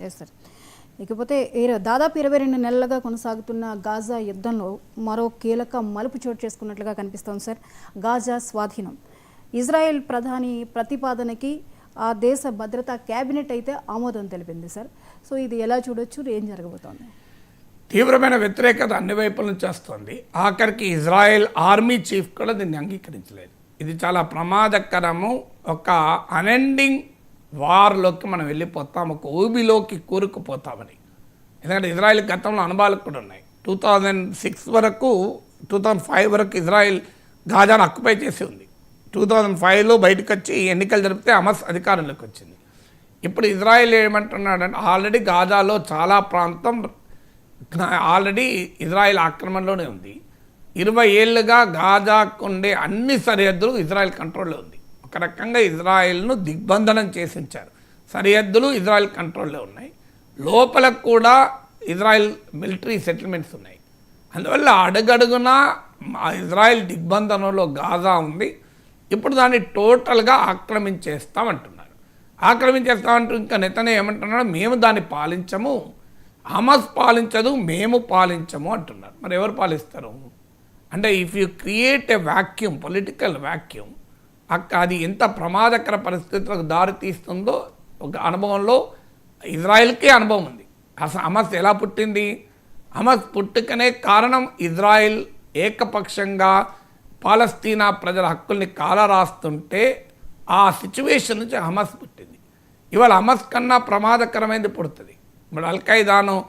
Yes sir ఇకపోతే దాదాపు ఇరవై రెండు నెలలుగా కొనసాగుతున్న గాజా యుద్ధంలో మరో కీలక మలుపు చోటు చేసుకున్నట్లుగా కనిపిస్తోంది సార్. గాజా స్వాధీనం. ఇజ్రాయెల్ ప్రధాని ప్రతిపాదనకి ఆ దేశ భద్రతా కేబినెట్ అయితే ఆమోదం తెలిపింది సార్. సో ఇది ఎలా చూడొచ్చు? ఏం జరగబోతోంది? తీవ్రమైన వ్యతిరేకత అన్ని వైపుల నుంచి వస్తుంది. ఆఖరికి ఇజ్రాయెల్ ఆర్మీ చీఫ్ కూడా దీన్ని అంగీకరించలేదు. ఇది చాలా ప్రమాదకరము. ఒక అనెండింగ్ వార్లోకి మనం వెళ్ళిపోతాం ఒక ఊబిలోకి కూరుకుపోతామని. ఎందుకంటే ఇజ్రాయెల్ గతంలో అనుభవాలు కూడా ఉన్నాయి. టూ థౌజండ్ సిక్స్ వరకు టూ థౌజండ్ ఫైవ్ వరకు ఇజ్రాయెల్ గాజాను అక్యుపై చేసి ఉంది. టూ థౌజండ్ ఫైవ్లో బయటకు వచ్చి ఎన్నికలు జరిపితే అమస్ అధికారంలోకి వచ్చింది. ఇప్పుడు ఇజ్రాయెల్ ఏమంటున్నాడంటే ఆల్రెడీ గాజాలో చాలా ప్రాంతం ఆల్రెడీ ఇజ్రాయెల్ ఆక్రమణలోనే ఉంది. ఇరవై ఏళ్ళుగా గాజాకు ఉండే అన్ని సరిహద్దులు ఇజ్రాయెల్ కంట్రోల్లో ఉంది. ఒక రకంగా ఇజ్రాయెల్ను దిగ్బంధనం చేసి ఉంచారు సరిహద్దులు ఇజ్రాయెల్ కంట్రోల్లో ఉన్నాయి. లోపల కూడా ఇజ్రాయెల్ మిలిటరీ సెటిల్మెంట్స్ ఉన్నాయి. అందువల్ల అడుగడుగునా మా ఇజ్రాయెల్ దిగ్బంధనంలో గాజా ఉంది. ఇప్పుడు దాన్ని టోటల్గా ఆక్రమించేస్తామంటున్నారు. ఆక్రమించేస్తామంటూ ఇంకా నెతనే ఏమంటున్నాడు? మేము దాన్ని పాలించము. హమస్ పాలించదు మేము పాలించము అంటున్నారు. మరి ఎవరు పాలిస్తారు? అంటే if you create a vacuum political vacuum అది ఎంత ప్రమాదకర పరిస్థితులకు దారితీస్తుందో ఒక అనుభవంలో ఇజ్రాయెల్కే అనుభవం ఉంది. అసలు హమస్ ఎలా పుట్టింది? హమస్ పుట్టుకనే కారణం ఇజ్రాయెల్ ఏకపక్షంగా పాలస్తీనా ప్రజల హక్కుల్ని కాలరాస్తుంటే ఆ సిచ్యువేషన్ నుంచి హమస్ పుట్టింది. ఇవాళ హమస్ కన్నా ప్రమాదకరమైనది పుడుతుంది. ఇప్పుడు అల్ఖైదాను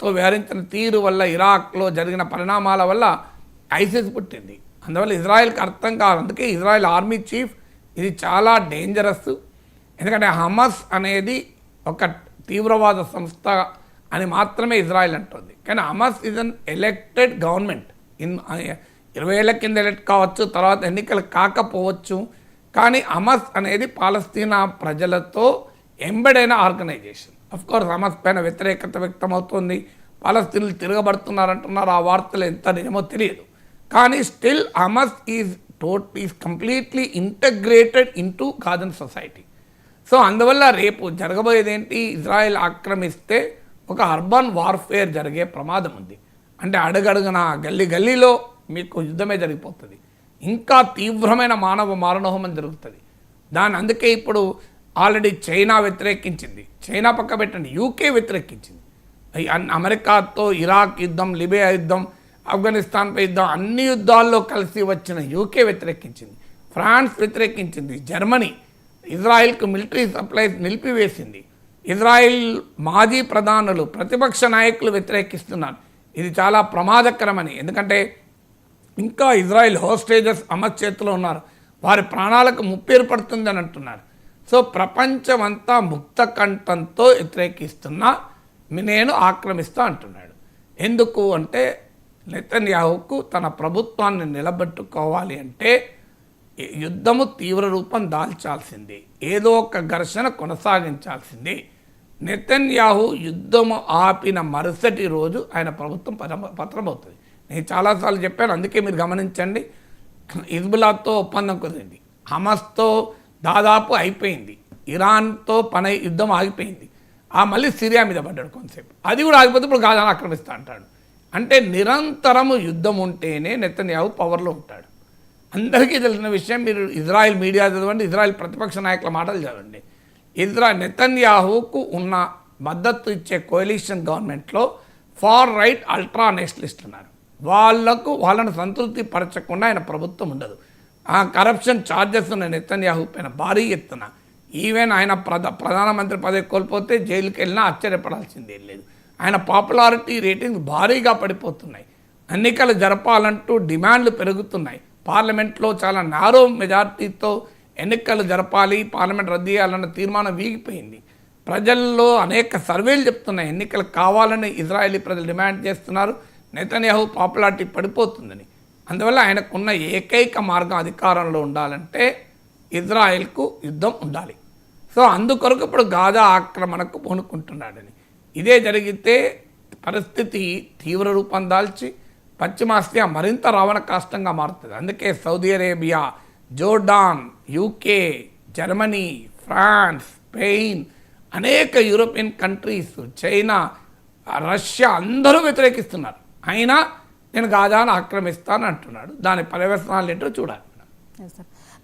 తో వ్యవహరించిన తీరు వల్ల ఇరాక్లో జరిగిన పరిణామాల వల్ల ఐసిస్ పుట్టింది. అందువల్ల ఇజ్రాయెల్కి అర్థం కాదు. అందుకే ఇజ్రాయెల్ ఆర్మీ చీఫ్. ఇది చాలా డేంజరస్. ఎందుకంటే హమస్ అనేది ఒక తీవ్రవాద సంస్థ అని మాత్రమే ఇజ్రాయెల్ అంటుంది. కానీ Hamas is unelected government in ఇరవై ఏళ్ళ కింద ఎలెక్ట్ కావచ్చు తర్వాత ఎన్నికలు కాకపోవచ్చు. కానీ హమస్ అనేది పాలస్తీనా ప్రజలతో ఎంబెడైన ఆర్గనైజేషన్. అఫ్ కోర్స్ హమస్ పైన వ్యతిరేకత వ్యక్తమవుతుంది. పాలస్తీన్లు తిరగబడుతున్నారంటున్నారు ఆ వార్తలు ఎంత నిజమో తెలియదు. కానీ still Hamas is tot is completely integrated into Gazan society so అందువల్ల రేపు జరగబోయేదేంటి? ఇజ్రాయెల్ ఆక్రమిస్తే ఒక అర్బన్ వార్ఫేర్ జరిగే ప్రమాదం ఉంది. అంటే అడుగడుగున గల్లీ గల్లీలో మీకు యుద్ధమే జరిగిపోతుంది. ఇంకా తీవ్రమైన మానవ మారణహోమం జరుగుతుంది. దాని అందుకే ఇప్పుడు ఆల్రెడీ చైనా వ్యతిరేకించింది. చైనా పక్క పెట్టండి యూకే వ్యతిరేకించింది. అన్- అమెరికాతో ఇరాక్ యుద్ధం లిబియా యుద్ధం ఆఫ్ఘనిస్తాన్పై యుద్ధం అన్ని యుద్ధాల్లో కలిసి వచ్చిన యూకే వ్యతిరేకించింది. ఫ్రాన్స్ వ్యతిరేకించింది జర్మనీ ఇజ్రాయెల్కు మిలిటరీ సప్లైస్ నిలిపివేసింది. ఇజ్రాయెల్ మాజీ ప్రధానులు ప్రతిపక్ష నాయకులు వ్యతిరేకిస్తున్నారు. ఇది చాలా ప్రమాదకరమని. ఎందుకంటే ఇంకా ఇజ్రాయెల్ హోస్టేజెస్ అమర్ చేతిలో ఉన్నారు. వారి ప్రాణాలకు ముప్పేరు ఏర్పడుతుంది అంటున్నారు. సో ప్రపంచమంతా ముక్త కంఠంతో వ్యతిరేకిస్తున్నా నేను ఆక్రమిస్తా అంటున్నాడు. ఎందుకు అంటే నెతన్యాహుకు తన ప్రభుత్వాన్ని నిలబెట్టుకోవాలి అంటే యుద్ధము తీవ్ర రూపం దాల్చాల్సింది. ఏదో ఒక ఘర్షణ కొనసాగించాల్సింది. నెతన్యాహు యుద్ధము ఆపిన మరుసటి రోజు ఆయన ప్రభుత్వం పత్రమవుతుంది నేను చాలాసార్లు చెప్పాను అందుకే మీరు గమనించండి. హిజ్బులాతో ఒప్పందం కుదిరింది. హమస్తో దాదాపు అయిపోయింది. ఇరాన్తో పని యుద్ధం ఆగిపోయింది. ఆ మళ్ళీ సిరియా మీద పడ్డాడు కొంతసేపు. అది కూడా ఆగిపోతే ఇప్పుడు గాజాను ఆక్రమిస్తా అంటాడు. అంటే నిరంతరము యుద్ధం ఉంటేనే నెతన్యాహు పవర్లో ఉంటాడు. అందరికీ తెలిసిన విషయం మీరు ఇజ్రాయెల్ మీడియా చదవండి ఇజ్రాయెల్ ప్రతిపక్ష నాయకుల మాటలు చదవండి. ఇజ్రా నెతన్యాహుకు ఉన్న మద్దతు ఇచ్చే కోalition గవర్నమెంట్లో ఫార్ రైట్ అల్ట్రా నేషనలిస్ట్ ఉన్నారు వాళ్ళకు వాళ్ళను సంతృప్తి పరచకుండా ఆయన ప్రభుత్వం ఉండదు. ఆ కరప్షన్ ఛార్జెస్ ఉన్న నెతన్యాహు పైన భారీ ఎత్తున. ఈవెన్ ఆయన ప్రధా ప్రధానమంత్రి పదవి కోల్పోతే జైలుకి వెళ్ళినా ఆశ్చర్యపడాల్సిందేం లేదు. ఆయన పాపులారిటీ రేటింగ్స్ భారీగా పడిపోతున్నాయి. ఎన్నికలు జరపాలంటూ డిమాండ్లు పెరుగుతున్నాయి. పార్లమెంట్లో చాలా నారో మెజార్టీతో ఎన్నికలు జరపాలి పార్లమెంట్ రద్దు చేయాలన్న తీర్మానం వీగిపోయింది. ప్రజల్లో అనేక సర్వేలు చెప్తున్నాయి ఎన్నికలు కావాలని ఇజ్రాయేలీ ప్రజలు డిమాండ్ చేస్తున్నారు నెతన్యాహు పాపులారిటీ పడిపోతుందని. అందువల్ల ఆయనకున్న ఏకైక మార్గం అధికారంలో ఉండాలంటే ఇజ్రాయెల్కు యుద్ధం ఉండాలి. సో అందుకొరకు ఇప్పుడు గాజా ఆక్రమణకు పూనుకుంటున్నాడని. ఇదే జరిగితే పరిస్థితి తీవ్ర రూపం దాల్చి పశ్చిమాసియా మరింత రావణ కాష్టంగా మారుతుంది. అందుకే Saudi Arabia Jordan UK Germany France Spain అనేక యూరోపియన్ కంట్రీస్ చైనా రష్యా అందరూ వ్యతిరేకిస్తున్నారు. అయినా నేను గాజాను ఆక్రమిస్తాను అంటున్నాడు. దాని పర్యవసనాలు ఏంటో చూడాలి.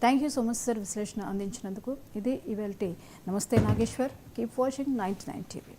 Thank you so much sir విశ్లేషణ అందించినందుకు. ఇది ఇవాళ నమస్తే Nageshwar. Keep watching ninety nine TV.